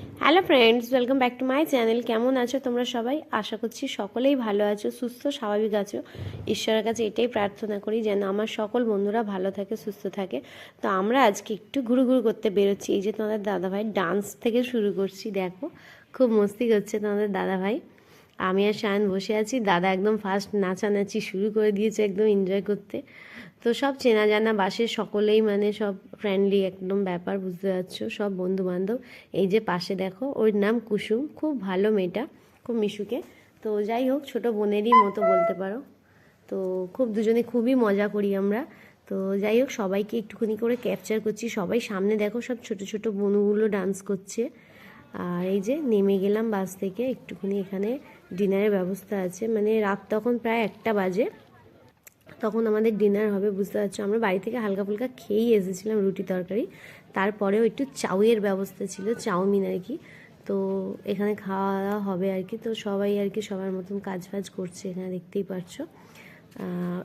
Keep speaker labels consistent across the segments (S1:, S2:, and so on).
S1: Hello friends welcome back to my channel কেমন আছো তোমরা সবাই? আশা করছি সকলেই ভালো আছো, সুস্থ, স্বাভাবিক আছো। ঈশ্বরের কাছে এটাই প্রার্থনা করি যেন আমার সকল বন্ধুরা ভালো থাকে, সুস্থ থাকে। তো আমরা আজকে একটু ঘুরু ঘুরু করতে বেরোচ্ছি। এই যে তোমাদের দাদাভাই ডান্স থেকে শুরু করছি, দেখো। খুব মস্তি করছে তোমাদের দাদাভাই। আমি আর শায়ন বসে আছি। দাদা একদম ফার্স্ট নাচানাচি শুরু করে দিয়েছে, একদম এনজয় করতে। তো সব চেনা জানা বাসের সকলেই মানে সব ফ্রেন্ডলি একদম ব্যাপার, বুঝতে পারছ? সব বন্ধু বান্ধব এই যে পাশে দেখো, ওর নাম কুসুম। খুব ভালো মেয়েটা, খুব মিশুকে। তো যাই হোক, ছোট বোনেরই মতো বলতে পারো। তো খুব দুজনে খুবই মজা করি আমরা। তো যাই হোক, সবাইকে একটুখানি করে ক্যাপচার করছি। সবাই সামনে দেখো, সব ছোট ছোট বনুগুলো ডান্স করছে। আর এই যে নেমে গেলাম বাস থেকে। একটুখানি এখানে ডিনারের ব্যবস্থা আছে। মানে রাত তখন প্রায় একটা বাজে। তখন আমাদের ডিনার হবে, বুঝতে পারছ? আমরা বাড়ি থেকে হালকা ফুলকা খেয়েই এসেছিলাম রুটি তরকারি। তারপরেও একটু চাউয়ের ব্যবস্থা ছিল, চাউমিন আর কি। তো এখানে খাওয়া দাওয়া হবে আর কি। তো সবাই আর কি সবার মতন কাজ ফাজ করছে এখানে, দেখতেই পারছ।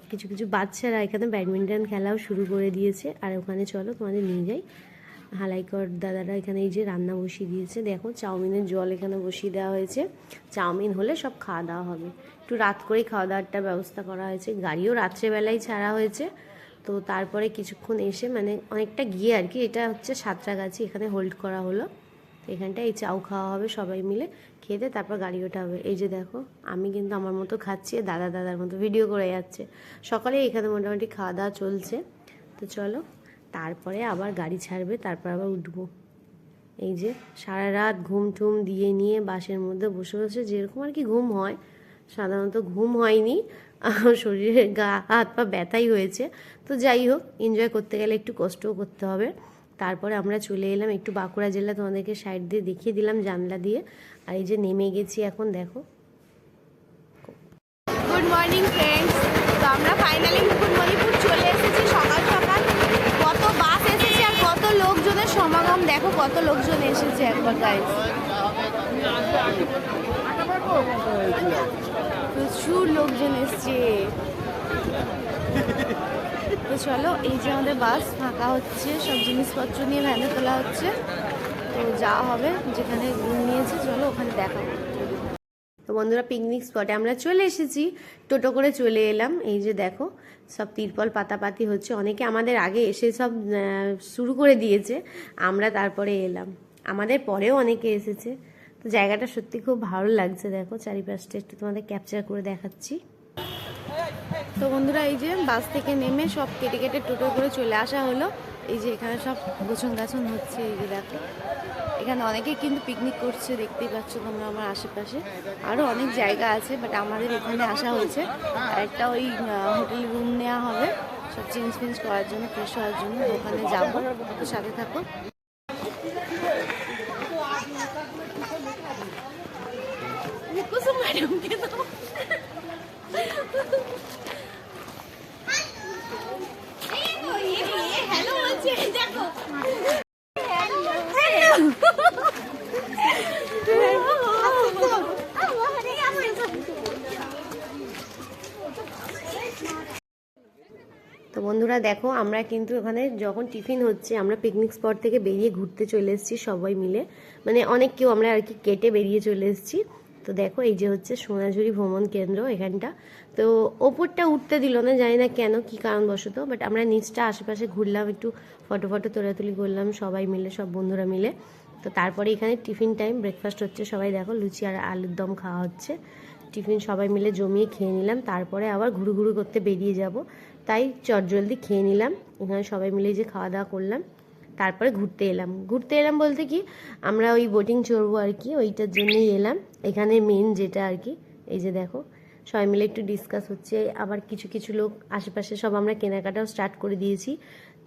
S1: কিছু কিছু বাচ্চারা এখানে ব্যাডমিন্টন খেলাও শুরু করে দিয়েছে। আর ওখানে চলো, তোমাদের নিয়ে যাই। হালাইকর দাদারা এখানে এই যে রান্না বসিয়ে দিয়েছে। দেখো, চাউমিনের জল এখানে বসিয়ে দেওয়া হয়েছে। চাউমিন হলে সব খাওয়া দাওয়া হবে। একটু রাত করেই খাওয়া দাওয়ারটা ব্যবস্থা করা হয়েছে। গাড়িও রাত্রেবেলায় ছাড়া হয়েছে। তো তারপরে কিছুক্ষণ এসে মানে অনেকটা গিয়ে আর কি, এটা হচ্ছে সাঁতরাগাছি, এখানে হোল্ড করা হলো। এখানটা এই চাউ খাওয়া হবে সবাই মিলে। খেতে তারপর গাড়ি ওঠা হবে। এই যে দেখো, আমি কিন্তু আমার মতো খাচ্ছি দাদা দাদার মতো ভিডিও করে যাচ্ছে। সকালে এখানে মোটামুটি খাওয়া দাওয়া চলছে। তো চলো, তারপরে আবার গাড়ি ছাড়বে, তারপর আবার উঠবো। এই যে সারা রাত ঘুম টুম দিয়ে নিয়ে বাসের মধ্যে বসে বসে যেরকম আর কি ঘুম হয় সাধারণত ঘুম হয়নি শরীরে গা, হাত পা ব্যথাই হয়েছে। তো যাই হোক এনজয় করতে গেলে একটু কষ্টও করতে হবে। তারপরে আমরা চলে এলাম একটু বাঁকুড়া জেলা তোমাদেরকে সাইড দিয়ে দেখিয়ে দিলাম, জানলা দিয়ে। আর এই যে নেমে গেছি এখন, দেখো।
S2: গুড মর্নিং ফ্রেন্ডস তো আমরা ফাইনালি মুকুটমণিপুর চলে এসেছি সকাল সকাল। কত বাস এসেছে আর কত লোকজনের সমাগম। দেখো কত লোকজন এসেছে একবার গাইজ প্রচুর লোকজন এসছে। তো চলো, এই যে আমাদের বাস, ফাঁকা হচ্ছে, সব জিনিসপত্র নিয়ে ভ্যানে তোলা হচ্ছে। তো যাওয়া হবে, যেখানে নিয়েছে, চলো ওখানে দেখা
S1: তো বন্ধুরা পিকনিক স্পটে আমরা চলে এসেছি। টোটো করে চলে এলাম। এই যে দেখো, সব তিরপল পাতাপাতি হচ্ছে। অনেকে আমাদের আগে এসে সব শুরু করে দিয়েছে। আমরা তারপরে এলাম। আমাদের পরেও অনেকে এসেছে। তো জায়গাটা সত্যি খুব ভালো লাগছে, দেখো চারিপাশটা একটু তোমাদের ক্যাপচার করে দেখাচ্ছি।
S2: তো বন্ধুরা, এই যে বাস থেকে নেমে সব কেটে কেটে টোটো করে চলে আসা হলো। এই যে এখানে সব গোছন গাছন হচ্ছে, এই যে দেখো। এখানে অনেকে কিন্তু পিকনিক করছে, দেখতেই পাচ্ছ তোমরা আমার আশেপাশে। আরও অনেক জায়গা আছে বাট আমাদের এখানে আসা হয়েছে। আর একটা ওই হোটেল রুম নেওয়া হবে। সব চেঞ্জ ফেঞ্জ করার জন্য ফ্রেশ হওয়ার জন্য। ওখানে যাব সাথে থাকো। বলছে দেখো
S1: তো বন্ধুরা দেখো, আমরা কিন্তু ওখানে যখন টিফিন হচ্ছে, আমরা পিকনিক স্পট থেকে বেরিয়ে ঘুরতে চলে এসেছি সবাই মিলে। মানে অনেক কেউ আমরা আর কি কেটে বেরিয়ে চলে এসেছি। তো দেখো, এই যে হচ্ছে সোনাঝুরি ভ্রমণ কেন্দ্র এখানটা। তো ওপরটা উঠতে দিল না, জানি না কেন, কি কারণবশত বাট আমরা নিচটা আশেপাশে ঘুরলাম, একটু ফটো ফটো তোলাতুলি করলাম, সবাই মিলে, সব বন্ধুরা মিলে। তো তারপরে এখানে টিফিন টাইম ব্রেকফাস্ট হচ্ছে, সবাই দেখো লুচি আর আলুর দম খাওয়া হচ্ছে। টিফিন সবাই মিলে জমিয়ে খেয়ে নিলাম, তারপরে আবার ঘুরু ঘুরু করতে বেরিয়ে যাব। তাই চটজলদি খেয়ে নিলাম, এখানে সবাই মিলে যে খাওয়া দাওয়া করলাম। তারপরে ঘুরতে এলাম। ঘুরতে এলাম বলতে কি, আমরা ওই বোটিং চড়বো আর কি, ওইটার জন্যই এলাম। এখানে মেন যেটা আর কি, এই যে দেখো, সবাই মিলে একটু ডিসকাস হচ্ছে, আবার কিছু কিছু লোক আশেপাশে সব আমরা কেনাকাটাও স্টার্ট করে দিয়েছি।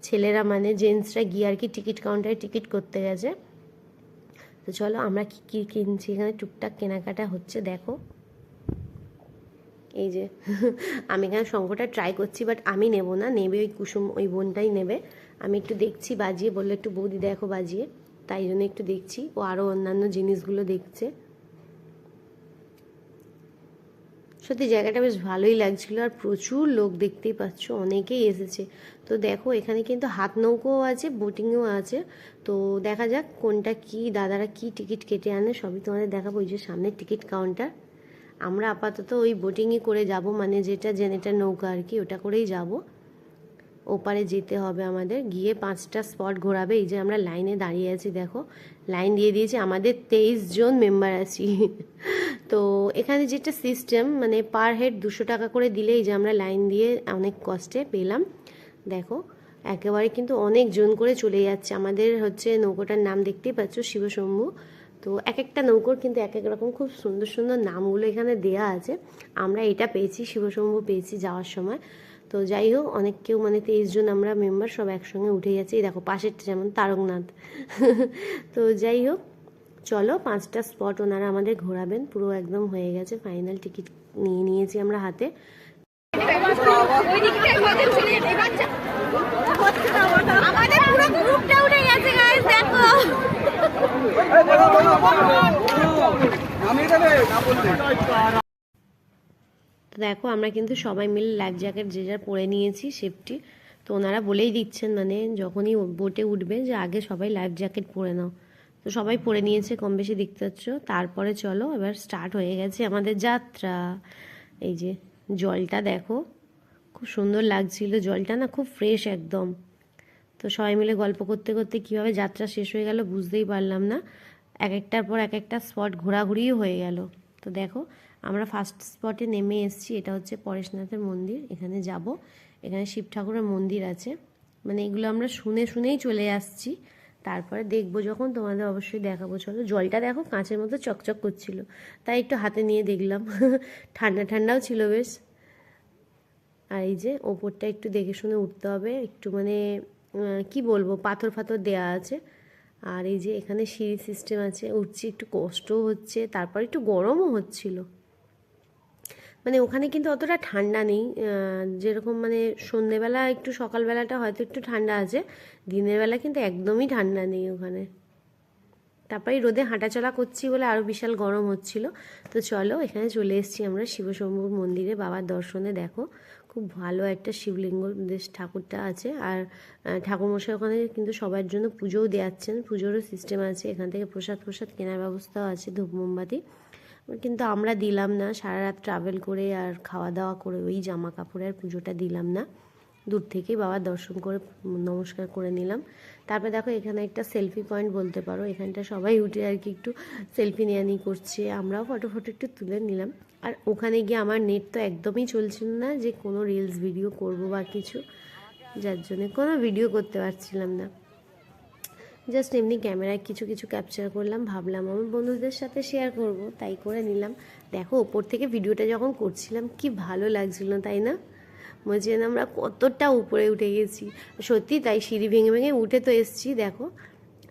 S1: ছেলেরা মানে জেন্টসরা গিয়ে আর কি টিকিট কাউন্টারে টিকিট করতে গেছে। তো চলো আমরা কী কী কিনছি, এখানে টুকটাক কেনাকাটা হচ্ছে, দেখো। এই যে, আমি এখানে শঙ্করটা ট্রাই করছি বাট আমি নেব না, নেবে ওই কুসুম, ওই বোনটাই নেবে। আমি একটু দেখছি, বাজিয়ে বলল, একটু বৌদি দেখো বাজিয়ে। তাই জন্য একটু দেখছি, ও আরও অন্যান্য জিনিসগুলো দেখছে। সত্যি জায়গাটা বেশ ভালোই লাগছিল, আর প্রচুর লোক দেখতেই পাচ্ছ, অনেকেই এসেছে। তো দেখো, এখানে কিন্তু হাত নৌকোও আছে বোটিংও আছে। তো দেখা যাক কোনটা কি, দাদারা কি টিকিট কেটে আনে, সবই তোমাদের দেখাবো, ওই যে সামনে টিকিট কাউন্টার আমরা আপাতত ওই বোটিংই করে যাব মানে যেটা জেনেটার নৌকা আর কি, ওটা করেই যাব। ওপারে যেতে হবে আমাদের, গিয়ে পাঁচটা স্পট ঘোরাবে। এই যে আমরা লাইনে দাঁড়িয়ে আছি, দেখো লাইন দিয়ে দিয়েছি আমাদের তেইশ জন মেম্বার আছি। তো এখানে যেটা সিস্টেম মানে পার হেড দুশো টাকা করে দিলে এই যে আমরা লাইন দিয়ে অনেক কষ্টে পেলাম। দেখো, একেবারে কিন্তু অনেক জন করে চলে যাচ্ছে। আমাদের হচ্ছে নৌকোটার নাম দেখতেই পাচ্ছ, শিবশম্ভু। তো এক একটা নৌকোর কিন্তু এক এক রকম খুব সুন্দর সুন্দর নামগুলো এখানে দেয়া আছে। আমরা এটা পেয়েছি, শিবশম্ভু পেয়েছি যাওয়ার সময়। তো যাই হোক, অনেক কেউ মানে তেইশ জন আমরা মেম্বার সব একসঙ্গে উঠে এই দেখো পাশেরটা যেমন তারকনাথ। তো যাই হোক, চলো পাঁচটা স্পট ওনারা আমাদের ঘোরাবেন। পুরো একদম হয়ে গেছে ফাইনাল টিকিট নিয়ে নিয়েছি আমরা হাতে।
S2: আমাদের পুরো গ্রুপটা উঠে গেছে গাইস দেখো
S1: তো দেখো, আমরা কিন্তু সবাই মিলে লাইফ জ্যাকেট যে যার পরে নিয়েছি সেফটি। তো ওনারা বলেই দিচ্ছেন মানে যখনই বোটে উঠবে যে আগে সবাই লাইফ জ্যাকেট পরে নাও। তো সবাই পরে নিয়েছে, কম বেশি দেখতে পাচ্ছ। তারপরে চলো, এবার স্টার্ট হয়ে গেছে আমাদের যাত্রা। এই যে জলটা দেখো, খুব সুন্দর লাগছিল। জলটা না খুব ফ্রেশ একদম। তো সবাই মিলে গল্প করতে করতে কীভাবে যাত্রা শেষ হয়ে গেল বুঝতেই পারলাম না। এক একটার পর এক একটা স্পট ঘোরাঘুরিও হয়ে গেল। তো দেখো আমরা ফার্স্ট স্পটে নেমে এসেছি, এটা হচ্ছে পরেশনাথের মন্দির, এখানে যাব। এখানে শিব ঠাকুরের মন্দির আছে। মানে এগুলো আমরা শুনে শুনেই চলে আসছি। তারপরে দেখব যখন, তোমাদের অবশ্যই দেখাবো। চলো, জলটা দেখো, কাঁচের মতো চকচক করছিল। তাই একটু হাতে নিয়ে দেখলাম। ঠান্ডা ঠান্ডাও ছিল বেশ। আর এই যে, ওপরটা একটু দেখে শুনে উঠতে হবে। একটু মানে কি বলব, পাথর ফাথর দেয়া আছে। আর এই যে, এখানে সিঁড়ি সিস্টেম আছে। উঠছি, একটু কষ্টও হচ্ছে। তারপর একটু গরমও হচ্ছিল। মানে ওখানে কিন্তু অতটা ঠান্ডা নেই। যেরকম মানে সন্ধেবেলা একটু সকালবেলাটা হয়তো একটু ঠান্ডা আছে, দিনের বেলা কিন্তু একদমই ঠান্ডা নেই ওখানে। তারপরে রোদে হাঁটাচলা করছি বলে আরও বিশাল গরম হচ্ছিল। তো চলো এখানে চলে এসেছি আমরা শিবশম্ভুর মন্দিরে, বাবার দর্শনে। দেখো, খুব ভালো একটা শিবলিঙ্গ, বেশ ঠাকুরটা আছে। আর ঠাকুরমশাই ওখানে কিন্তু সবার জন্য পুজোও দেওয়াচ্ছেন। পুজোরও সিস্টেম আছে। এখান থেকে প্রসাদ প্রসাদ কেনার ব্যবস্থাও আছে ধূপ মোমবাতি কিন্তু আমরা দিলাম না, সারা রাত ট্রাভেল করে আর খাওয়া দাওয়া করে ওই জামা কাপড়ে আর পুজোটা দিলাম না। দূর থেকেই বাবার দর্শন করে নমস্কার করে নিলাম। তারপরে দেখো এখানে একটা সেলফি পয়েন্ট বলতে পারো। এখানটা সবাই উঠে আর কি একটু সেলফি নেওয়া নিয়ে করছে। আমরাও ফটো ফটো একটু তুলে নিলাম। আর ওখানে গিয়ে আমার নেট তো একদমই চলছিল না যে কোনো রিলস ভিডিও করব বা কিছু। যার জন্য কোনো ভিডিও করতে পারছিলাম না। জাস্ট এমনি ক্যামেরায় কিছু কিছু ক্যাপচার করলাম, ভাবলাম আমার বন্ধুদের সাথে শেয়ার করব, তাই করে নিলাম। দেখো, ওপর থেকে ভিডিওটা যখন করছিলাম, কি ভালো লাগছিল, তাই না? যেন আমরা কতটা উপরে উঠে গেছি। সত্যি, তাই সিঁড়ি ভেঙে ভেঙে উঠে তো এসছি, দেখো।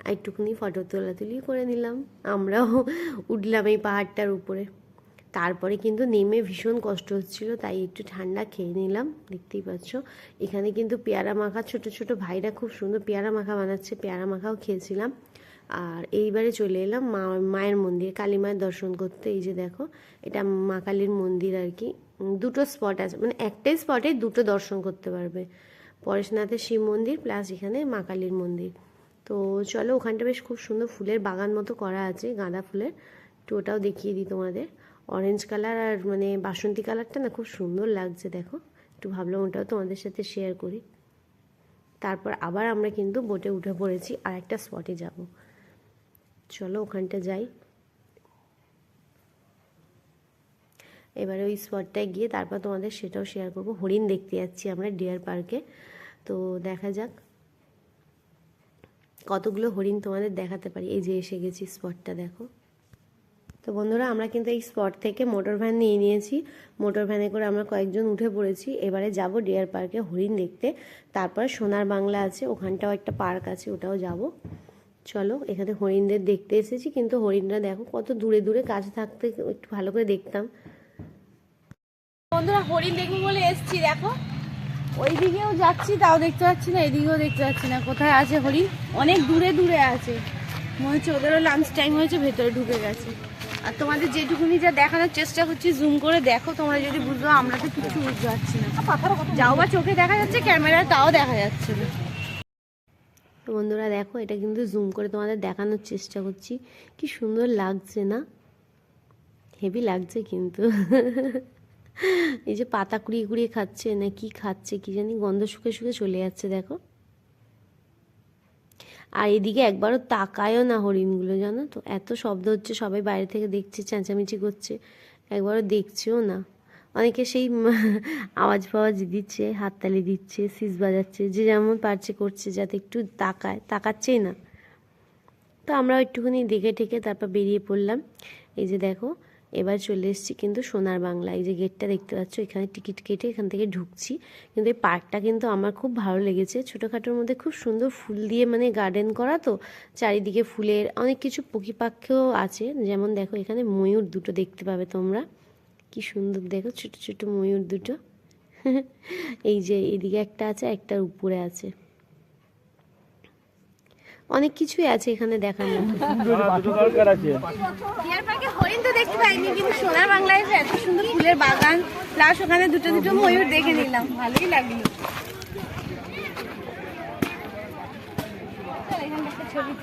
S1: আর একটুখানি ফটো তোলাতুলি করে নিলাম। আমরাও উঠলাম এই পাহাড়টার উপরে। তারপরে কিন্তু নেমে ভীষণ কষ্ট হচ্ছিল, তাই একটু ঠান্ডা খেয়ে নিলাম, দেখতেই পাচ্ছ। এখানে কিন্তু পেয়ারা মাখা, ছোট ছোট ভাইরা খুব সুন্দর পেয়ারা মাখা বানাচ্ছে, পেয়ারা মাখাও খেয়েছিলাম। আর এইবারে চলে এলাম মা, মায়ের মন্দির, কালী মায়ের দর্শন করতে, এই যে দেখো, এটা মা কালীর মন্দির আর কি। দুটো স্পট আছে মানে একটাই স্পটে দুটো দর্শন করতে পারবে। পরেশনাথের শিব মন্দির প্লাস এখানে মা কালীর মন্দির। তো চলো, ওখানটা বেশ খুব সুন্দর ফুলের বাগান মতো করা আছে, গাঁদা ফুলের। তো ওটাও দেখিয়ে দিই তোমাদের। অরেঞ্জ কালার আর মানে বাসন্তী কালারটা না খুব সুন্দর লাগছে, দেখো। একটু ভাবলাম ওটাও তোমাদের সাথে শেয়ার করি। তারপর আবার আমরা কিন্তু বোটে উঠে পড়েছি, আর একটা স্পটে যাব। চলো ওখানটা যাই। এবারে ওই স্পটটায় গিয়ে তারপর তোমাদের সেটাও শেয়ার করব। হরিণ দেখতে যাচ্ছি আমরা ডিয়ার পার্কে তো দেখা যাক কতগুলো হরিণ তোমাদের দেখাতে পারি। এই যে এসে গেছি স্পটটা দেখো। তো বন্ধুরা, আমরা কিন্তু এই স্পট থেকে মোটর ভ্যান নিয়ে নিয়েছি। মোটর ভ্যানে করে আমরা কয়েকজন উঠে পড়েছি। এবারে যাব ডিয়ার পার্কে হরিণ দেখতে। তারপর সোনার বাংলা আছে, ওখানটাও একটা পার্ক আছে, ওটাও যাব। চলো, এখানে হরিণদের দেখতে এসেছি, কিন্তু হরিণরা দেখো কত দূরে দূরে কাছে থাকতে একটু ভালো করে দেখতাম।
S2: বন্ধুরা, হরিণ দেখব বলে এসছি, দেখো। ওই দিকেও যাচ্ছি, তাও দেখতে পাচ্ছি না, এদিকেও দেখতে পাচ্ছি না। কোথায় আছে হরিণ? অনেক দূরে দূরে আছে। মনে হচ্ছে ওদেরও লাঞ্চ টাইম হয়েছে, ভেতরে ঢুকে গেছে। আর তোমাদের যেটুকুনি যা দেখানোর চেষ্টা করছি জুম করে দেখো, তোমরা যদি বুঝো, আমরা তো কিছু বুঝতে পারছি না। যাও বা চোখে দেখা যাচ্ছে, ক্যামেরায় তাও দেখা যাচ্ছে না।
S1: তো বন্ধুরা দেখো, এটা কিন্তু জুম করে তোমাদের দেখানোর চেষ্টা করছি। কি সুন্দর লাগছে না? হেভি লাগছে কিন্তু। এই যে পাতা কুড়িয়ে কুড়িয়ে খাচ্ছে, না কি খাচ্ছে, কি জানি গন্ধ শুকে শুকে চলে যাচ্ছে, দেখো। আর এদিকে একবারও তাকায়ও না হরিণগুলো, জানো তো? এত শব্দ হচ্ছে, সবাই বাইরে থেকে দেখছে, চেঁচামেচি করছে, একবারও দেখছেও না। অনেকে সেই আওয়াজ ফাওয়াজ দিচ্ছে, হাততালি দিচ্ছে, সিস বাজাচ্ছে, যে যেমন পারছে করছে, যাতে একটু তাকায়, তাকাচ্ছেই না। তো আমরাও একটুখানি দেখে ঠেকে তারপর বেরিয়ে পড়লাম। এই যে দেখো এবার চলে এসেছি কিন্তু সোনার বাংলা। এই যে গেটটা দেখতে পাচ্ছ, এখানে টিকিট কেটে এখান থেকে ঢুকছি। কিন্তু এই পার্কটা কিন্তু আমার খুব ভালো লেগেছে। ছোটোখাটোর মধ্যে খুব সুন্দর ফুল দিয়ে মানে গার্ডেন করা তো, চারিদিকে ফুলের অনেক কিছু পাখিও আছে। যেমন দেখো এখানে ময়ূর দুটো দেখতে পাবে তোমরা। কি সুন্দর, দেখো ছোট ছোট ময়ূর দুটো। এই যে এদিকে একটা আছে, একটার উপরে আছে। অনেক কিছুই আছে এখানে দেখার মতো
S2: দেখতে পাইনি কিন্তু সোনার বাংলায় এত সুন্দর ফুলের বাগান প্লাস ওখানে দুটো দুটো ময়ূর দেখে নিলাম ভালোই লাগল। চল, এখানে একটা ছবি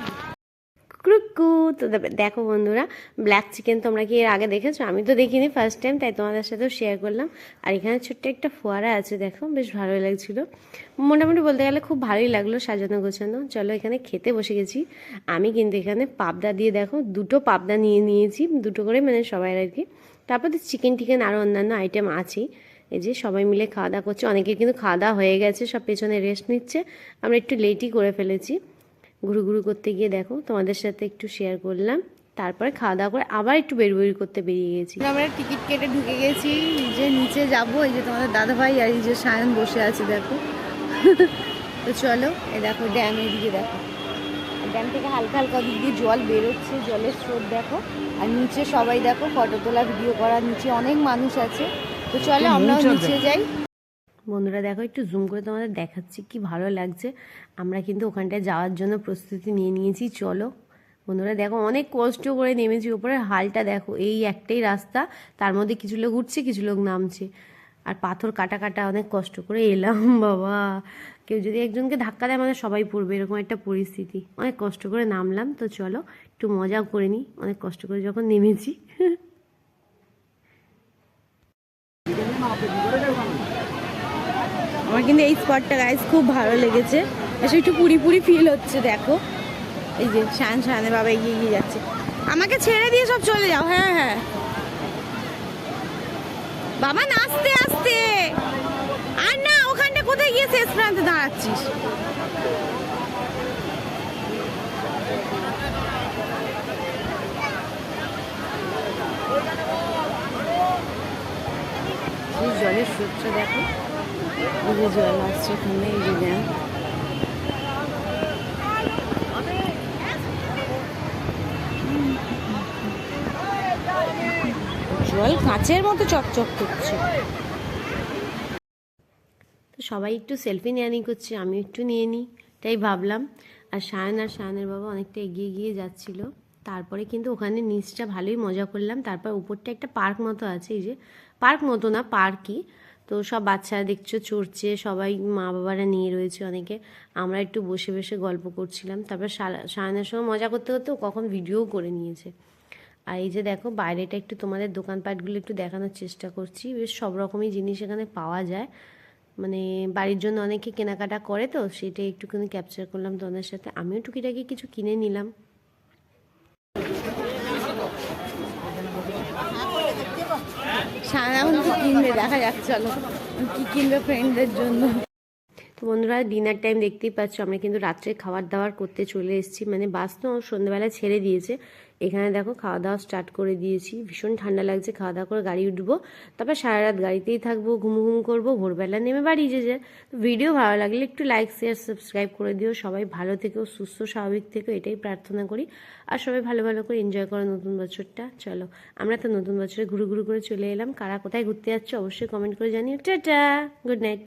S2: তুলি।
S1: তো দেখো বন্ধুরা ব্ল্যাক চিকেন তোমরা কি এর আগে দেখেছ? আমি তো দেখিনি ফার্স্ট টাইম তাই তোমাদের সাথেও শেয়ার করলাম। আর এখানে ছোট্ট একটা ফোয়ারা আছে, দেখো, বেশ ভালোই লাগছিল। মোটামুটি বলতে গেলে খুব ভালোই লাগল সাজানো গোছানো। চলো এখানে খেতে বসে গেছি। আমি কিন্তু এখানে পাবদা দিয়ে, দেখো, দুটো পাবদা নিয়ে নিয়েছি, দুটো করে মানে সবাই আর কি। তারপর তো চিকেন টিকেন আরও অন্যান্য আইটেম আছেই। এই যে সবাই মিলে খাওয়া দাওয়া করছে। অনেকের কিন্তু খাওয়া দাওয়া হয়ে গেছে, সব পেছনে রেস্ট নিচ্ছে। আমরা একটু লেটই করে ফেলেছি। ঘুরু ঘুরু করতে গিয়ে দেখো তোমাদের সাথে একটু শেয়ার করলাম। তারপরে খাওয়া দাওয়া করে আবার একটু বের বের করতে বেরিয়ে গেছি।
S2: আমরা টিকিট কেটে ঢুকে গেছি যে নিচে যাব এই যে তোমাদের দাদা ভাই আর এই যে সায়ন বসে আছে দেখো। তো চলো এ দেখো ড্যামের দিকে দেখো। ড্যাম থেকে হালকা হালকা দিক দিয়ে জল বেরোচ্ছে জলের স্রোত দেখো। আর নিচে সবাই দেখো ফটো তোলা ভিডিও করা নিচে অনেক মানুষ আছে। তো চলো আমরাও নিচে যাই।
S1: বন্ধুরা দেখো, একটু জুম করে তোমাদের দেখাচ্ছি কি ভালো লাগছে। আমরা কিন্তু ওখানটায় যাওয়ার জন্য প্রস্তুতি নিয়ে নিয়েছি, চলো। বন্ধুরা দেখো, অনেক কষ্ট করে নেমেছি ওপরে হালটা দেখো, এই একটাই রাস্তা, তার মধ্যে কিছু লোক উঠছে, কিছু লোক নামছে। আর পাথর কাটা কাটা অনেক কষ্ট করে এলাম, বাবা। কেউ যদি একজনকে ধাক্কা দেয়, আমাদের সবাই পড়বে, এরকম একটা পরিস্থিতি। অনেক কষ্ট করে নামলাম, তো চলো, একটু মজাও করে নিই, অনেক কষ্ট করে যখন নেমেছি।
S2: আমার কিন্তু এই স্পটটা গাইজ খুব ভালো লেগেছে। এসে একটু পুরি পুরি ফিল হচ্ছে, দেখো। এই যে, শান শানে বাবা এগিয়ে এগিয়ে যাচ্ছে। আমাকে ছেড়ে দিয়ে সব চলে যাও হ্যাঁ হ্যাঁ। বাবা, নাচতে, আসতে। আর না, ওখানটা কোথায় গিয়ে শেষ প্রান্তে দাঁড়াচ্ছিস?
S1: জলের স্রোতটা দেখো। জল
S2: জল কাঁচের মতো চকচক করছে।
S1: তো সবাই একটু সেলফি নেওয়া নিয়ে করছে আমি একটু নিয়ে নিই তাই ভাবলাম। আর সায়ন আর সায়নের বাবা অনেকটা এগিয়ে গিয়ে যাচ্ছিল। তারপরে কিন্তু ওখানে নিচটা ভালোই মজা করলাম। তারপর উপরটা একটা পার্ক মতো আছে, এই যে, পার্ক মতো না, পার্কই। তো সব বাচ্চারা দেখছ চড়ছে, সবাই মা বাবারা নিয়ে রয়েছে অনেকে। আমরা একটু বসে বসে গল্প করছিলাম। তারপর সা- সায়নের সঙ্গে মজা করতে করতে কখন ভিডিও করে নিয়েছে। আর এই যে দেখো, বাইরেটা একটু তোমাদের দোকানপাটগুলো একটু দেখানোর চেষ্টা করছি। বেশ সব রকমই জিনিস এখানে পাওয়া যায়। মানে বাড়ির জন্য অনেকে কেনাকাটা করে তো সেটা একটুখানি ক্যাপচার করলাম তোমাদের সাথে। আমিও টুকিটাকি কিছু কিনে নিলাম।
S2: সায়ন কিনবে? দেখা যাক চলো। কি কিনবে ফ্রেন্ডদের জন্য?
S1: তো বন্ধুরা ডিনার টাইম দেখতেই পাচ্ছ, আমরা কিন্তু রাত্রে খাবার দাবার করতে চলে এসেছি। মানে বাস তো সন্ধ্যেবেলা ছেড়ে দিয়েছে। এখানে দেখো খাওয়া দাওয়া স্টার্ট করে দিয়েছি। ভীষণ ঠান্ডা লাগছে খাওয়া দাওয়া করে গাড়ি উঠবো। তারপর সারা রাত গাড়িতেই থাকব, ঘুম ঘুম করব, ভোরবেলা নেমে বাড়ি যে যে ভিডিও ভালো লাগলে একটু লাইক শেয়ার সাবস্ক্রাইব করে দিও। সবাই ভালো থেকো, সুস্থ, স্বাভাবিক থেকো, এটাই প্রার্থনা করি। আর সবাই ভালো ভালো করে এনজয় করো নতুন বছরটা। চলো, আমরা তো নতুন বছরে ঘুরু ঘুরু করে চলে এলাম। কারা কোথায় ঘুরতে যাচ্ছে, অবশ্যই কমেন্ট করে জানিও। Tata good night